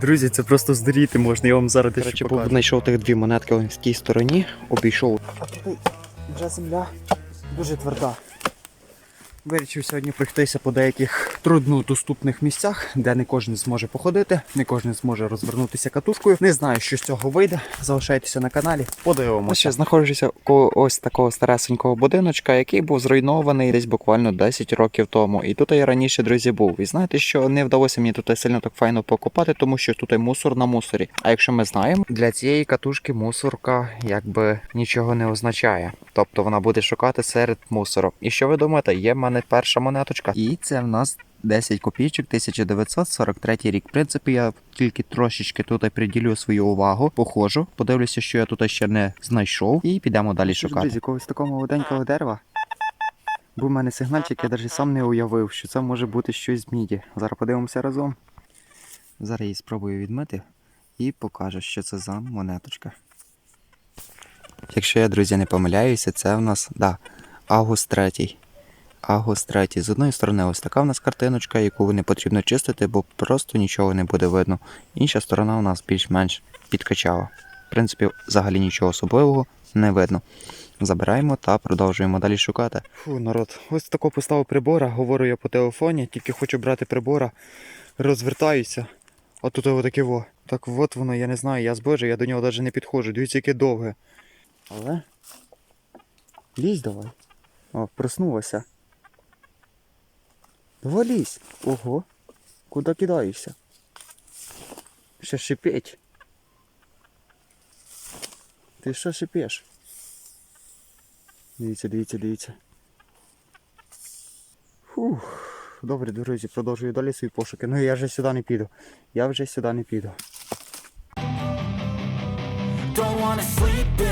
Друзі, це просто здуріти можна, я вам зараз дещо Короче, покажу. знайшов тих дві монетки ось в тій стороні, обійшов. А тут вже земля дуже тверда. Вирішив сьогодні пройтися по деяких труднодоступних місцях, де не кожен зможе походити, не кожен зможе розвернутися катушкою. Не знаю, що з цього вийде. Залишайтеся на каналі, подивимося. Ще знаходжуся коло ось такого старесенького будиночка, який був зруйнований десь буквально 10 років тому. І тут я раніше, друзі, був. І знаєте, що не вдалося мені тут сильно так файно покопати, тому що тут і мусор на мусорі. А якщо ми знаємо, для цієї катушки мусорка якби нічого не означає. Тобто вона буде шукати серед мусору. І що ви думаєте, є в мене перша монеточка. І це в нас 10 копійочок 1943 рік. В принципі, я тільки трошечки тут приділю свою увагу, походжу, подивлюся, що я тут ще не знайшов, і підемо далі шукати. З якогось такого молоденького дерева був у мене сигнальчик, я навіть сам не уявив, що це може бути щось з міді. Зараз подивимося разом. Зараз її спробую відмити і покажу, що це за монеточка. Якщо я, друзі, не помиляюся, це в нас да, Август 3. Август 3. З одної сторони, ось така в нас картиночка, яку не потрібно чистити, бо просто нічого не буде видно. Інша сторона у нас більш-менш підкачала. В принципі, взагалі нічого особливого не видно. Забираємо та продовжуємо далі шукати. Фу, народ, ось тако поставив прибора, говорю я по телефоні, тільки хочу брати прибора, розвертаюся. А тут отаке во. Так от воно, я не знаю, я збожий, я до нього навіть не підходжу. Дивіться, яке довге. Але. Лізь давай. О, проснулася. Давай. Ого. Куди кидаєшся? Ще шипеть. Ти що шипеш? Дивіться, дивіться, дивіться. Фух. Добре, друзі, продовжую далі свої пошуки. Ну я вже сюди не піду. Я вже сюди не піду. Don't wanna sleep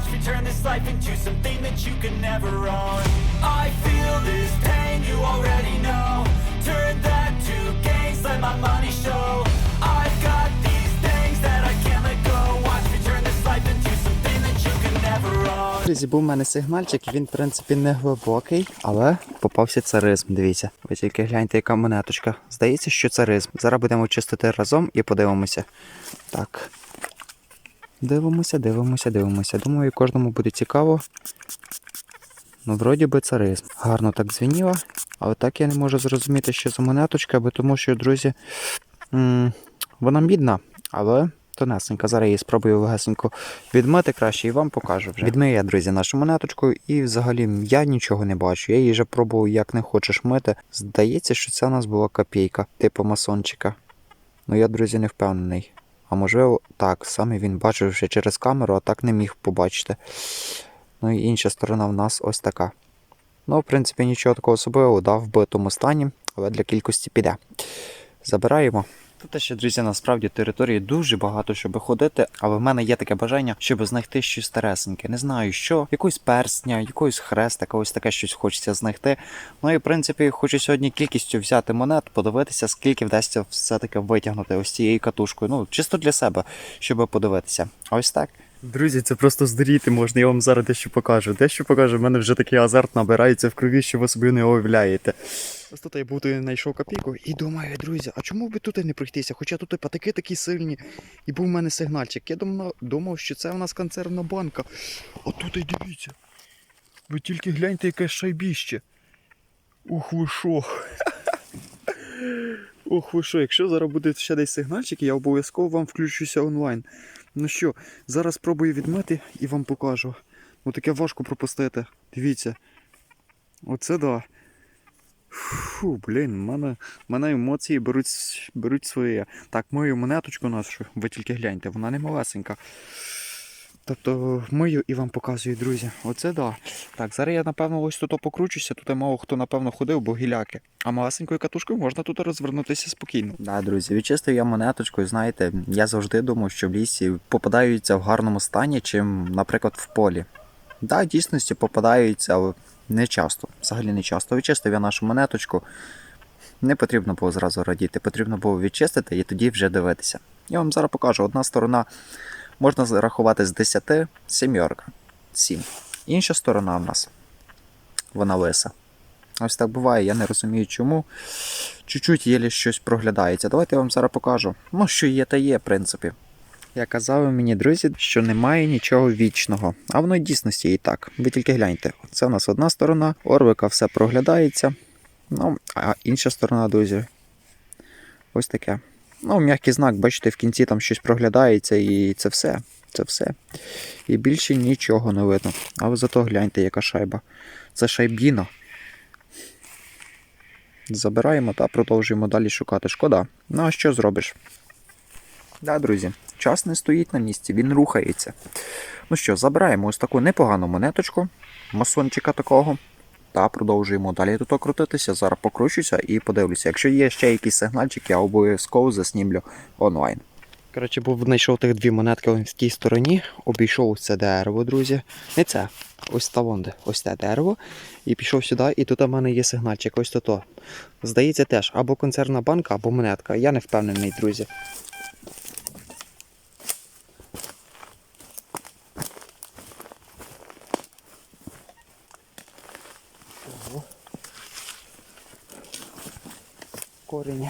Watch me turn this life into something that you can never own I feel this pain, you already know Turn that to gains, let my money show I've got these things that I can't let go Watch me turn this life into something that you can never own Друзі, був у мене сигнальчик, він, в принципі, не глибокий, але попався царизм. Дивіться. Ви тільки гляньте, яка монеточка. Здається, що царизм. Зараз будемо чистити разом і подивимося. Так. Дивимося, дивимося, дивимося. Думаю, кожному буде цікаво. Ну, вроді би царизм. Гарно так дзвеніла, але так я не можу зрозуміти, що за монеточка, бо тому що, друзі, м, вона мідна, але тонесенька. Зараз я її спробую легесенько відмити краще і вам покажу вже. Відмию я, друзі, нашу монеточку, і взагалі я нічого не бачу. Я її вже пробував, як не хочеш мити. Здається, що це у нас була копійка, типу масончика. Ну я, друзі, не впевнений. А можливо, так, саме він бачив ще через камеру, а так не міг побачити. Ну і інша сторона в нас ось така. Ну, в принципі, нічого такого особливого, да, в битому стані, але для кількості піде. Забираємо. Тут ще, друзі, насправді території дуже багато, щоб ходити, але в мене є таке бажання, щоб знайти щось старесеньке. Не знаю що, якусь персня, якусь хрестика, ось таке щось хочеться знайти. Ну і в принципі, хочу сьогодні кількістю взяти монет, подивитися, скільки вдасться все-таки витягнути ось цією катушкою. Ну, чисто для себе, щоб подивитися. Ось так. Друзі, це просто здуріти можна, я вам зараз дещо покажу. Дещо покажу, в мене вже такий азарт набирається в крові, що ви собі не уявляєте. Ось тут я був тут знайшов копійку і думаю, друзі, а чому б тут не пройтися? Хоча тут і патики такі сильні, і був в мене сигнальчик. Я думав, що це у нас консервна банка. А тут і дивіться. Ви тільки гляньте, яке шайбіще. Ух ви шо. Ох ви що, якщо зараз буде ще десь сигнальчик, я обов'язково вам включуся онлайн. Ну що, зараз спробую відмити і вам покажу. Ну таке важко пропустити. Дивіться. Оце да. Фу, блін, мене, мене емоції беруть, беруть своє. Так, мою монеточку нашу, ви тільки гляньте, вона не малесенька. Тобто мию і вам показую, друзі. Оце да. Так, зараз я напевно ось тут покручуся, тут мало хто напевно ходив, бо гіляки. А малесенькою катушкою можна тут розвернутися спокійно. Да, друзі, відчистив я монеточку, і знаєте, я завжди думав, що в лісі попадаються в гарному стані, чим, наприклад, в полі. Да, в дійсності попадаються, не часто. Взагалі не часто. Відчистив я нашу монеточку. Не потрібно було зразу радіти, потрібно було відчистити і тоді вже дивитися. Я вам зараз покажу. Одна сторона можна зарахувати з 10 сім'єрка. 7. Інша сторона в нас вона лиса. Ось так буває, я не розумію чому. Чуть-чуть єлі щось проглядається. Давайте я вам зараз покажу. Ну, що є, та є, в принципі. Я казав мені, друзі, що немає нічого вічного, а воно в дійсності і так. Ви тільки гляньте, це у нас одна сторона, орвика все проглядається. Ну, а інша сторона, друзі, ось таке. Ну, м'який знак, бачите, в кінці там щось проглядається, і це все. Це все. І більше нічого не видно. А ви зато гляньте, яка шайба. Це шайбіна. Забираємо та продовжуємо далі шукати. Шкода. Ну а що зробиш? Да, друзі, час не стоїть на місці, він рухається. Ну що, забираємо ось таку непогану монеточку, масончика такого. Та продовжуємо далі тут крутитися. Зараз покручуся і подивлюся. Якщо є ще якісь сигнальчики, я обов'язково заснімлю онлайн. Коротше, був знайшов тих дві монетки в тій стороні, обійшов це дерево, друзі. Не це, ось та вонде, ось те дерево. І пішов сюди, і тут у мене є сигнальчик, ось то. Здається, теж або концерна банка, або монетка. Я не впевнений, друзі. Корінь.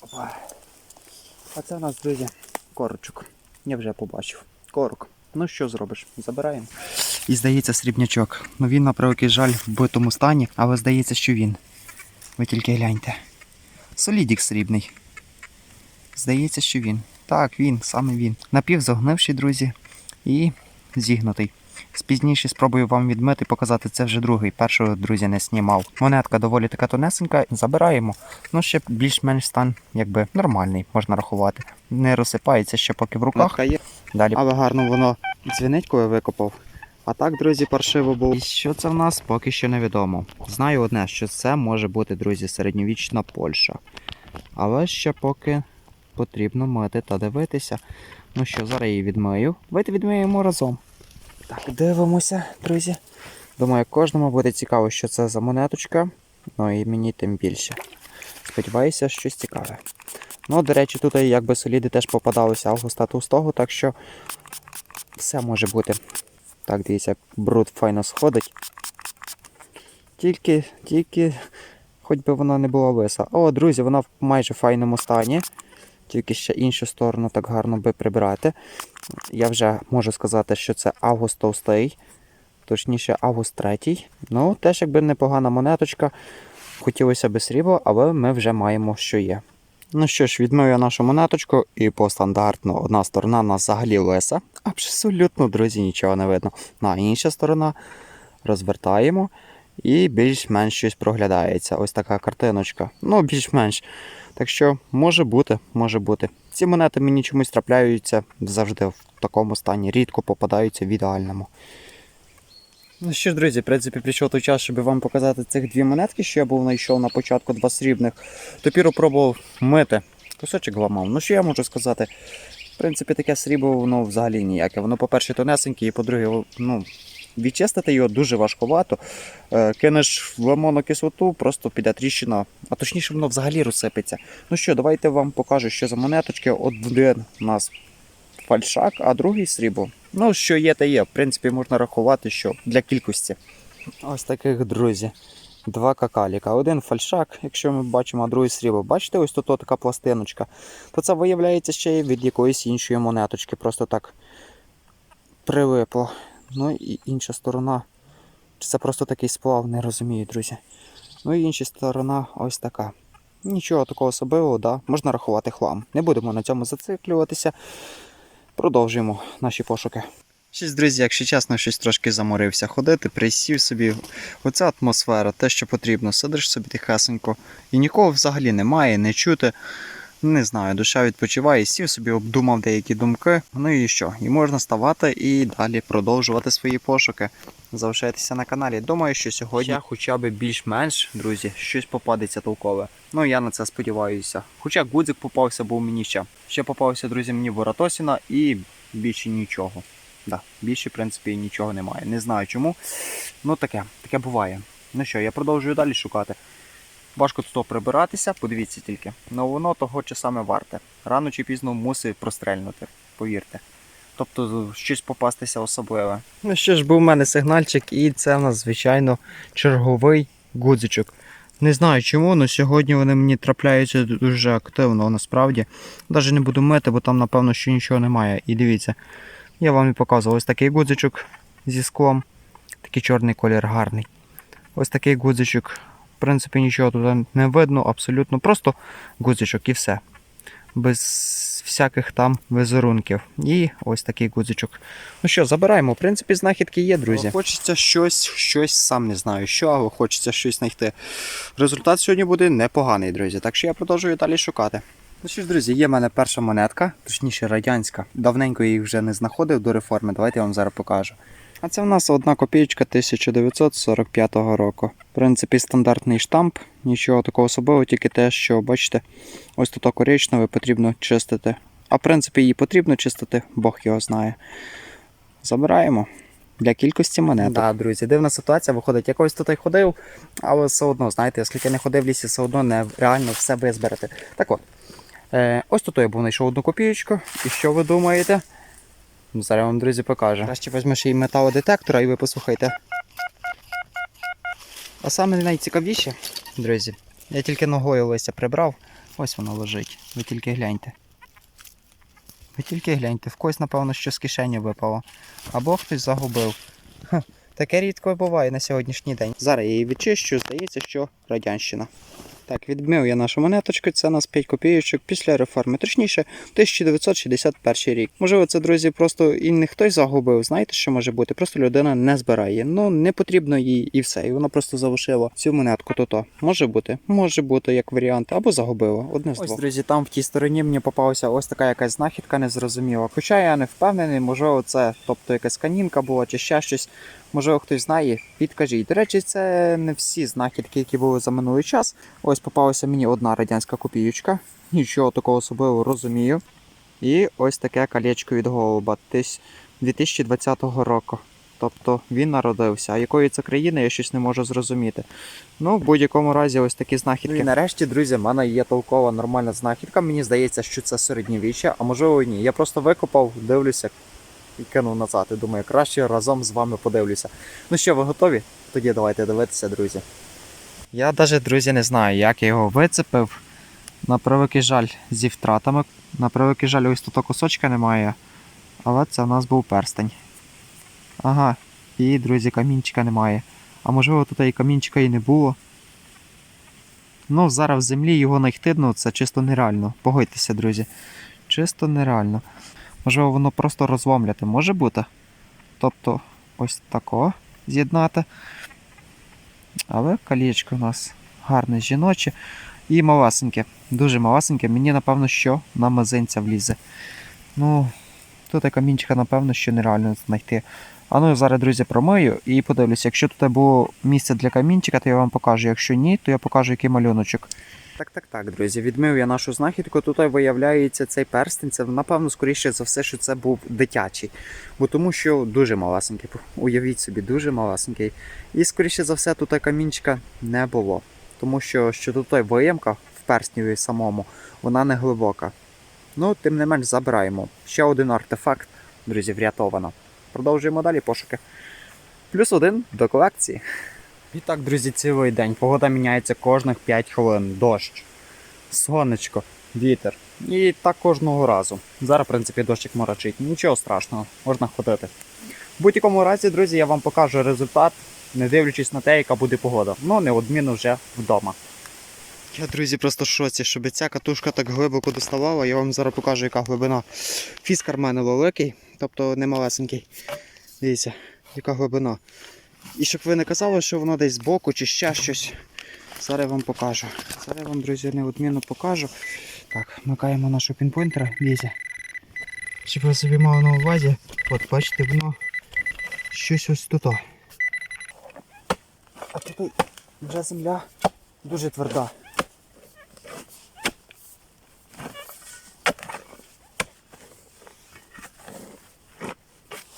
Опа. А це у нас, друзі, корочок. Я вже побачив. Корок. Ну що зробиш? Забираємо. І здається, срібнячок. Ну він, на превеликий жаль, в битому стані, але здається, що він. Ви тільки гляньте. Солідік срібний. Здається, що він. Так, він, саме він. Напівзогнивший, друзі, і зігнутий. Пізніше спробую вам відмити, показати це вже другий. Першого, друзі, не знімав. Монетка доволі така тонесенька. Забираємо. Ну, ще більш-менш стан, якби нормальний, можна рахувати. Не розсипається ще поки в руках. є. Далі. Але гарно воно дзвінить, коли викопав. А так, друзі, паршиво було. І що це в нас поки що невідомо. Знаю одне, що це може бути, друзі, середньовічна Польща. Але ще поки потрібно мити та дивитися. Ну що, зараз її відмию. Давайте відмиємо разом. Так, дивимося, друзі. Думаю, кожному буде цікаво, що це за монеточка. Ну і мені тим більше. Сподіваюся, щось цікаве. Ну, до речі, тут якби соліди теж попадалися Августа Товстого, так що все може бути. Так, дивіться, як бруд файно сходить. Тільки, тільки, хоч би вона не була лиса. О, друзі, вона в майже файному стані. Тільки ще іншу сторону так гарно би прибрати. Я вже можу сказати, що це Август Товстий, точніше Август третій. Ну, теж якби непогана монеточка. Хотілося б срібло, але ми вже маємо, що є. Ну що ж, відмию я нашу монеточку, і по стандартно одна сторона у нас взагалі лиса. Абсолютно, друзі, нічого не видно. На інша сторона розвертаємо і більш-менш щось проглядається. Ось така картиночка. Ну, більш-менш. Так що може бути, може бути. Ці монети мені чомусь трапляються завжди в такому стані, рідко попадаються в ідеальному. Ну що ж, друзі, в принципі, прийшов той час, щоб вам показати цих дві монетки, що я був знайшов на початку два срібних. Тепер пробував мити. Кусочок ламав. Ну що я можу сказати? В принципі, таке срібло воно взагалі ніяке. Воно, по-перше, тонесеньке, і по-друге, ну, відчистити його дуже важковато. Е, Кинеш в лимонну кислоту, просто піде тріщина, а точніше воно взагалі розсипеться. Ну що, давайте вам покажу, що за монеточки. Один у нас фальшак, а другий срібло. Ну, що є, та є. В принципі, можна рахувати, що для кількості. Ось таких, друзі. Два какаліка. Один фальшак, якщо ми бачимо, а другий срібло. Бачите, ось тут така пластиночка. То це виявляється ще й від якоїсь іншої монеточки. Просто так прилипло. Ну і інша сторона. Чи це просто такий сплав, не розумію, друзі. Ну і інша сторона ось така. Нічого такого особливого, да. можна рахувати хлам. Не будемо на цьому зациклюватися. Продовжуємо наші пошуки. Щось, друзі, якщо чесно, щось трошки заморився ходити, присів собі. Оця атмосфера, те, що потрібно, сидиш собі тихесенько. І нікого взагалі немає, не чути. Не знаю, душа відпочиває, сів собі обдумав деякі думки. Ну і що? І можна ставати і далі продовжувати свої пошуки. Залишайтеся на каналі. Думаю, що сьогодні хоча б більш-менш, друзі, щось попадеться толкове. Ну я на це сподіваюся. Хоча гудзик попався, був мені ще. Ще попався, друзі, мені Воратосіна і більше нічого. Да, більше, в принципі, нічого немає. Не знаю чому. Ну таке, таке буває. Ну що, я продовжую далі шукати. Важко тут прибиратися, подивіться тільки. Ну воно того чи саме варте. Рано чи пізно мусить прострельнути, повірте. Тобто щось попастися особливе. Ну що ж, був у мене сигнальчик, і це в нас, звичайно, черговий гудзичок. Не знаю чому, але сьогодні вони мені трапляються дуже активно, насправді. Навіть не буду мити, бо там, напевно, що нічого немає. І дивіться, я вам і показував ось такий гудзичок зі склом. Такий чорний колір гарний. Ось такий гудзичок. Принципі, нічого тут не видно, абсолютно. Просто гудзичок і все. Без всяких там візерунків. І ось такий гудзичок. Ну що, забираємо. В принципі, знахідки є, друзі. Хочеться щось, щось сам не знаю що, але хочеться щось знайти. Результат сьогодні буде непоганий, друзі. Так що я продовжую далі шукати. Ну що ж, друзі, є в мене перша монетка, точніше радянська. Давненько я їх вже не знаходив до реформи. Давайте я вам зараз покажу. А це в нас одна копійка 1945 року. В принципі, стандартний штамп, нічого такого особливого, тільки те, що бачите, ось тут коричневе потрібно чистити. А в принципі, її потрібно чистити, Бог його знає. Забираємо для кількості монет. Так, друзі, дивна ситуація. Виходить, я колись тут ходив, але все одно, знаєте, оскільки не ходив в лісі, все одно не реально все визберете. Так от, е, ось тут я був знайшов одну копійку. І що ви думаєте? Зараз вам, друзі, покажу. Краще візьмеш ще й металодетектора і ви послухайте. А саме найцікавіше, друзі, я тільки ногою листя прибрав, ось воно лежить. Ви тільки гляньте. Ви тільки гляньте, в когось, напевно, що з кишені випало. Або хтось загубив. Ха, таке рідко буває на сьогоднішній день. Зараз я її відчищу, здається, що радянщина. Так, відмив я нашу монеточку, це у нас 5 копійочок після реформи. Точніше, 1961 рік. Можливо, це, друзі, просто і не хтось загубив. Знаєте, що може бути? Просто людина не збирає. Ну, не потрібно їй і все. І вона просто залишила цю монетку то-то. Може бути, може бути як варіант, або загубила. Одне з Ось, друзі, там в тій стороні мені попалася ось така якась знахідка незрозуміла. Хоча я не впевнений, можливо, це тобто якась канінка була чи ще щось. Можливо, хтось знає, підкажіть. До речі, це не всі знахідки, які були за минулий час. Ось попалася мені одна радянська копіючка. Нічого такого особливого розумію. І ось таке колечко від голуба тись- 2020 року. Тобто він народився. А якої це країни, я щось не можу зрозуміти. Ну, в будь-якому разі, ось такі знахідки. Ну і нарешті, друзі, в мене є толкова нормальна знахідка. Мені здається, що це середньовіччя, а можливо і ні. Я просто викопав, дивлюся і кинув назад. І думаю, краще разом з вами подивлюся. Ну що, ви готові? Тоді давайте дивитися, друзі. Я навіть, друзі, не знаю, як я його вицепив. На превеликий жаль зі втратами. На превеликий жаль, ось тут кусочка немає. Але це в нас був перстень. Ага, і, друзі, камінчика немає. А можливо, тут і камінчика і не було. Ну, зараз в землі його знайти, ну це чисто нереально. Погодьтеся, друзі. Чисто нереально. Можливо, воно просто розломляти може бути. Тобто, ось тако з'єднати. Але колечко у нас гарне жіноче і малесеньке. Дуже малесеньке. Мені напевно, що на мизинця влізе. Ну, тут камінчика, напевно, що нереально знайти. А ну зараз, друзі, промию і подивлюся. Якщо тут було місце для камінчика, то я вам покажу. Якщо ні, то я покажу, який малюночок. Так, так, так, друзі, відмив я нашу знахідку. Тут виявляється цей перстень. Це напевно, скоріше за все, що це був дитячий. Бо тому що дуже малесенький. Уявіть собі, дуже малесенький. І скоріше за все, тут камінчика не було. Тому що, що тут виємка в перстневі самому, вона не глибока. Ну, тим не менш, забираємо. Ще один артефакт, друзі, врятовано. Продовжуємо далі пошуки. Плюс один до колекції. І так, друзі, цілий день. Погода міняється кожних 5 хвилин. Дощ, сонечко, вітер. І так кожного разу. Зараз, в принципі, дощик морочить. Нічого страшного, можна ходити. В будь-якому разі, друзі, я вам покажу результат, не дивлячись на те, яка буде погода. Ну, неодмінно вже вдома. Я, друзі, просто в шоці, щоб ця катушка так глибоко доставала. Я вам зараз покажу, яка глибина. Фіскар в мене великий, тобто не малесенький. Дивіться, яка глибина. І щоб ви не казали, що воно десь збоку чи ще щось. Зараз я вам покажу. Зараз я вам, друзі, неодмінно покажу. Так, макаємо нашу пінпойнтера, дивіться. Щоб ви собі мали на увазі, от бачите, воно щось ось тут. А тут вже земля дуже тверда.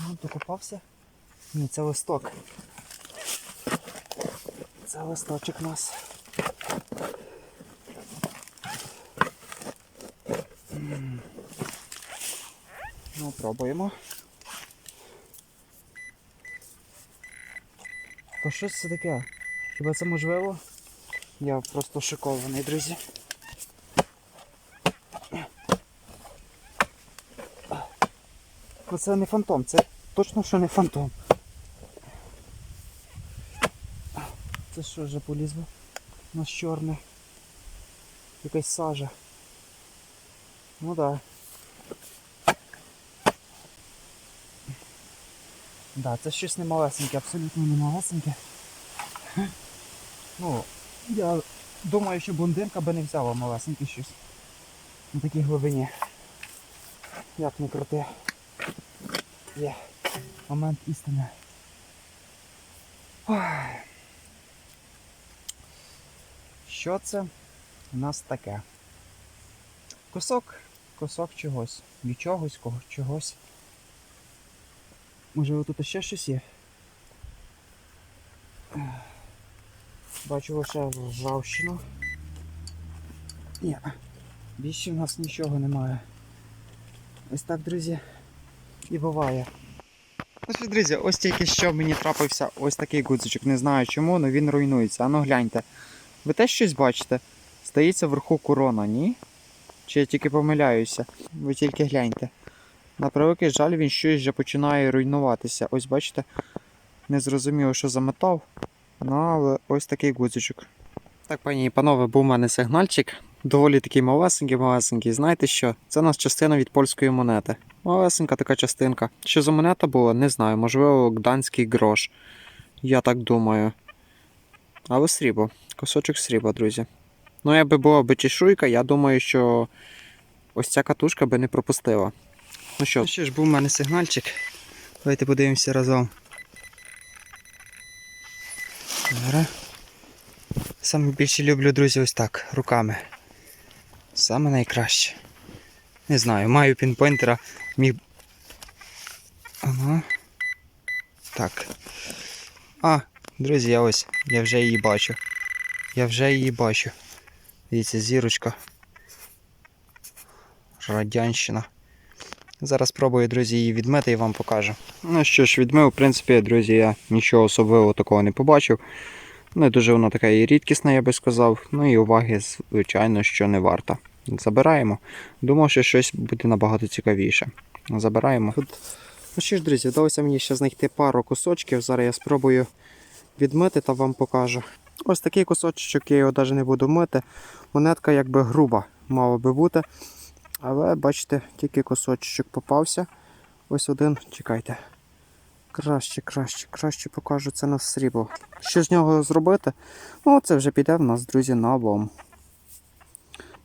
Ну, докопався. Ні, це листок. Це листочок у нас. Ну, пробуємо. То що це таке? Хіба це можливо? Я просто шокований, друзі. Це не фантом, це точно що не фантом. Це що вже полізло? У нас чорне. Якась сажа. Ну да. Да, це щось не малесеньке, абсолютно не малесеньке. Ну, я думаю, що блондинка би не взяла малесеньке щось. На такій глибині. Як не крути. Є. Момент істини. Ой. Що це у нас таке? Кусок, кусок чогось. Від чогось, кого, чогось. Може тут ще щось є? Бачу лише ржавчину. Ні, більше в нас нічого немає. Ось так, друзі, і буває. Ну що, друзі, ось тільки що мені трапився ось такий гудзичок. Не знаю чому, але він руйнується. Ану гляньте. Ви теж щось бачите? Здається вверху корона, ні? Чи я тільки помиляюся? Ви тільки гляньте. На превеликий жаль, він щось вже починає руйнуватися. Ось бачите, не зрозуміло, що за метал. Ну, але ось такий гудзичок. Так, пані і панове, був у мене сигнальчик. Доволі такий малесенький, малесенький. Знаєте що? Це у нас частина від польської монети. Малесенька така частинка. Що за монета була, не знаю. Можливо, гданський грош. Я так думаю. Але срібло. Кусочок срібла, друзі. Ну, якби була би чешуйка, я думаю, що ось ця катушка би не пропустила. Ну що, що ж, був у мене сигнальчик. Давайте подивимося разом. Зараз. Саме більше люблю, друзі, ось так, руками. Саме найкраще. Не знаю, маю пінпойнтера, міг. Ага. Так. А, друзі, я ось, я вже її бачу. Я вже її бачу. Дивіться, зірочка. Радянщина. Зараз спробую, друзі, її відмити і вам покажу. Ну що ж, відмив, в принципі, друзі, я нічого особливого такого не побачив. Не дуже вона така і рідкісна, я би сказав. Ну і уваги, звичайно, що не варта. Забираємо. Думав, що щось буде набагато цікавіше. Забираємо. Ну що ж, друзі, вдалося мені ще знайти пару кусочків. Зараз я спробую відмити та вам покажу. Ось такий кусочок, я його навіть не буду мити. Монетка якби груба мала би бути. Але бачите, тільки кусочок попався. Ось один, чекайте. Краще, краще, краще покажу це на срібло. Що з нього зробити? Ну, це вже піде в нас, друзі, на облом.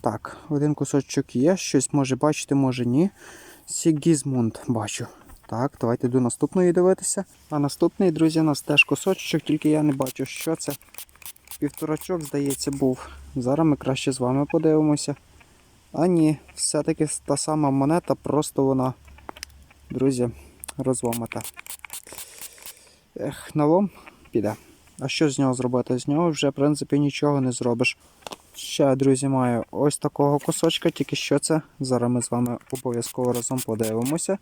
Так, один кусочок є, щось може бачити, може ні. Сігізмунд бачу. Так, давайте до наступної дивитися. А наступний, друзі, у нас теж кусочок, тільки я не бачу, що це. Півторачок, здається, був. Зараз ми краще з вами подивимося. А ні, все-таки та сама монета, просто вона, друзі, розломата. Ех, налом піде. А що з нього зробити? З нього вже, в принципі, нічого не зробиш. Ще, друзі, маю ось такого кусочка, тільки що це. Зараз ми з вами обов'язково разом подивимося.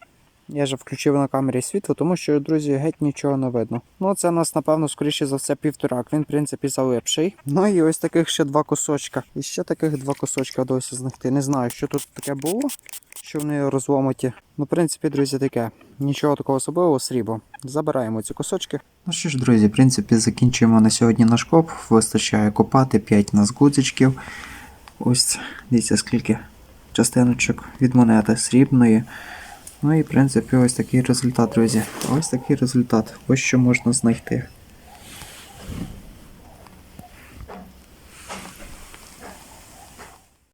Я вже включив на камері світло, тому що, друзі, геть нічого не видно. Ну, це у нас, напевно, скоріше за все, півторак. Він, в принципі, залипший. Ну і ось таких ще два кусочка. І ще таких два кусочка досі знайти. Не знаю, що тут таке було, що вони розломаті. Ну, в принципі, друзі, таке. Нічого такого особливого, срібло. Забираємо ці кусочки. Ну що ж, друзі, в принципі, закінчуємо на сьогодні наш коп. Вистачає копати 5 нас гудзичків. Ось, дивіться, скільки частиночок від монети срібної. Ну і в принципі ось такий результат, друзі. Ось такий результат. Ось що можна знайти.